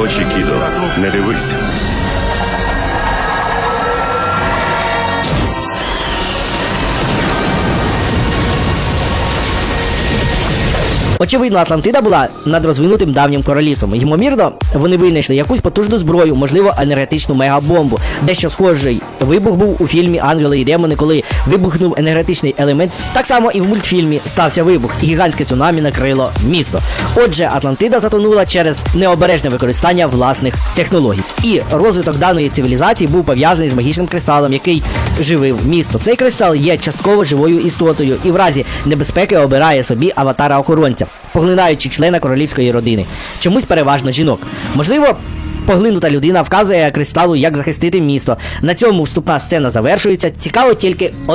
очі, Кідо. Не дивись. Очевидно, Атлантида була надрозвинутим давнім королівством. Ймовірно, вони винайшли якусь потужну зброю, можливо, енергетичну мегабомбу. Дещо схожий вибух був у фільмі Ангели і демони, коли вибухнув енергетичний елемент. Так само і в мультфільмі стався вибух, і гігантське цунамі накрило місто. Отже, Атлантида затонула через необережне використання власних технологій. І розвиток даної цивілізації був пов'язаний з магічним кристалом, який живив місто. Цей кристал є частково живою істотою і в разі небезпеки обирає собі аватара охоронця, поглинаючи члена королівської родини. Чомусь переважно жінок. Можливо. Поглинута людина вказує кристалу, як захистити місто. На цьому вступна сцена завершується. Цікаво тільки